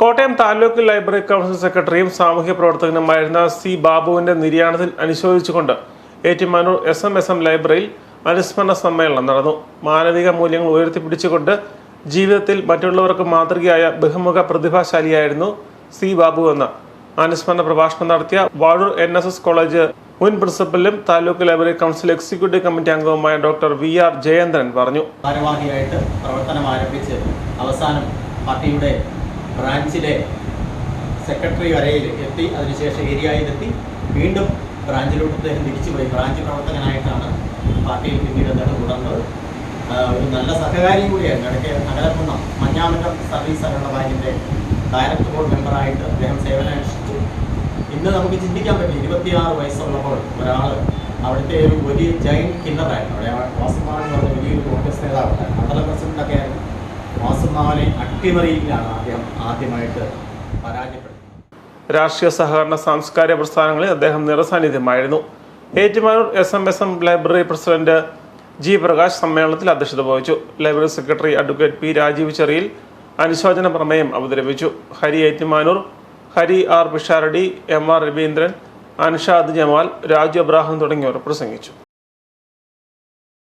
Kottayam taluk library council സെക്രട്ടറിയും സാമൂഹ്യ പ്രവർത്തകനുമായിരുന്ന C ബാബുവിന്റെ നിര്യാണത്തിൽ അനുശോചിച്ചുകൊണ്ട് Ettumanoor S M S M ലൈബ്രറിയിൽ അനുസ്മരണ സമ്മേളനം നടന്നു. മാനവിക മൂല്യങ്ങൾ ഉയർത്തിപ്പിടിച്ചുകൊണ്ട് ജീവിതത്തിൽ മറ്റുള്ളവർക്ക് മാതൃകയായ ബഹുമുഖ പ്രതിഭാശാലിയായിരുന്നു സി ബാബു എന്ന്. അനുസ്മരണ പ്രഭാഷണം നടത്തിയ Vazhoor N S S college മുൻ പ്രിൻസിപ്പലും taluk library council executive committee അംഗവുമായ ഡോക്ടർ വി ആർ ജയേന്ദ്രൻ പറഞ്ഞു. ഭാരവാഹിയായിട്ട് പ്രവർത്തനം ആരംഭിച്ച് അവസാനം പാർട്ടിയുടെ ബ്രാഞ്ചിലെ സെക്രട്ടറി വരയിൽ എത്തി അതിനുശേഷം ഏരിയയിലെത്തി വീണ്ടും ബ്രാഞ്ചിലോട്ട് അദ്ദേഹം തിരിച്ചുപോയി. ബ്രാഞ്ച് പ്രവർത്തകനായിട്ടാണ് പാർട്ടിയിൽ പിന്നീട് അദ്ദേഹം തുടർന്നത്. ഒരു നല്ല സഹകാരി കൂടിയായിരുന്നു. ഇടയ്ക്ക് നഗരകുന്നം മഞ്ഞാമറ്റം സർവീസ് സഹകരണ ബാങ്കിന്റെ ഡയറക്ടർ ബോർഡ് മെമ്പറായിട്ട് അദ്ദേഹം സേവനമനുഷ്ഠിച്ചു. ഇന്ന് നമുക്ക് ചിന്തിക്കാൻ പറ്റും ഇരുപത്തിയാറ് വയസ്സുള്ളപ്പോൾ ഒരാൾ അവിടുത്തെ ഒരു വലിയ ജൈൻ കില്ലറായിരുന്നു. അവിടെ വാസുമാൻ എന്ന് അട്ടിമറിയിലാണ് അദ്ദേഹം ആദ്യമായിട്ട് പരാജയപ്പെടുന്നത്. രാഷ്ട്രീയ സഹകരണ സാംസ്കാരിക പ്രസ്ഥാനങ്ങളിൽ അദ്ദേഹം നിറസാന്നിധ്യമായിരുന്നു. Ettumanoor S M S M library president G Prakash സമ്മേളനത്തിൽ അധ്യക്ഷത വഹിച്ചു. Library secretary advocate P Rajeev Cheriyil അനുശോചന പ്രമേയം അവതരിപ്പിച്ചു. Hari Ettumanoor Hari R Pisharody M R Raveendran Anshad Jamal Raju Abraham തുടങ്ങിയവർ പ്രസംഗിച്ചു.